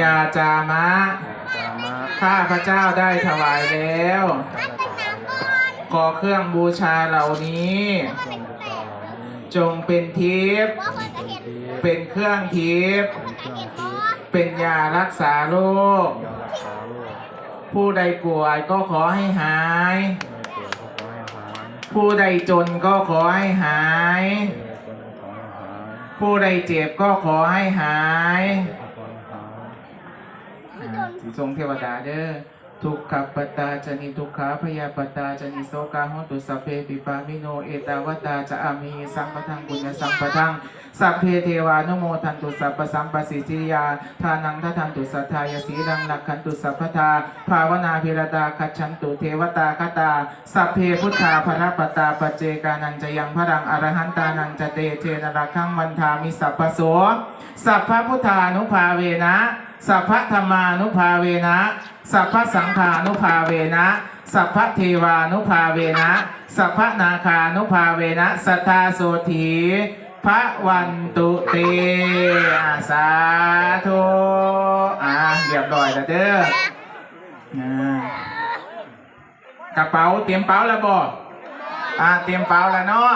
ยาจามะ จามะข้าพระเจ้าได้ถวายแล้วขอเครื่องบูชาเหล่านี้จงบูชาเหล่านี้จงเป็นทิพย์ เป็นเครื่องทิพย์เป็นยารักษาโรคยารักษาโรคผู้ใดป่วยก็ขอให้หาย ไม่เกิดก็ขอให้หายผู้ใดจนก็ขอให้หาย เกิดก็ขอให้หายผู้ใดเจ็บก็ขอให้หายหายอ่าสิ ทรงเทวดาเด้อทุกขปตาจนิทุกขาพยาปตาจนิโสกาโหตุสเพปิปามิโนเอตาวตาจะอามีสังปทังปุญญสังปทัง สัพเพเทวานุโมทันตุสัพพสัมปสิสิยา ทานังทัทันตุสัทธายสีรังลักขันตุสัพพทา ภาวนาพิรตาคัจฉันตุเทวตาคตา สัพเพพุทธาภรปตาปเจกานันจะยังพรังอรหันตานังจะเตเทนรักขังวันทามิสัพพโส สัพพพุทธานุภาเวนะ สัพพธรรมานุภาเวนะ สัพพสังฆานุภาเวนะสัพพเทวานุภาเวนะ สัพพนาคานุภาเวนะ สัทธาโสถี พระวันตุเตอาสาธุอ่าเรียบร้อยแล้วเด้อกระเป๋าเตรียมเป๋าแล้วบ่อ่าเตรียมเป๋าแล้วเนาะ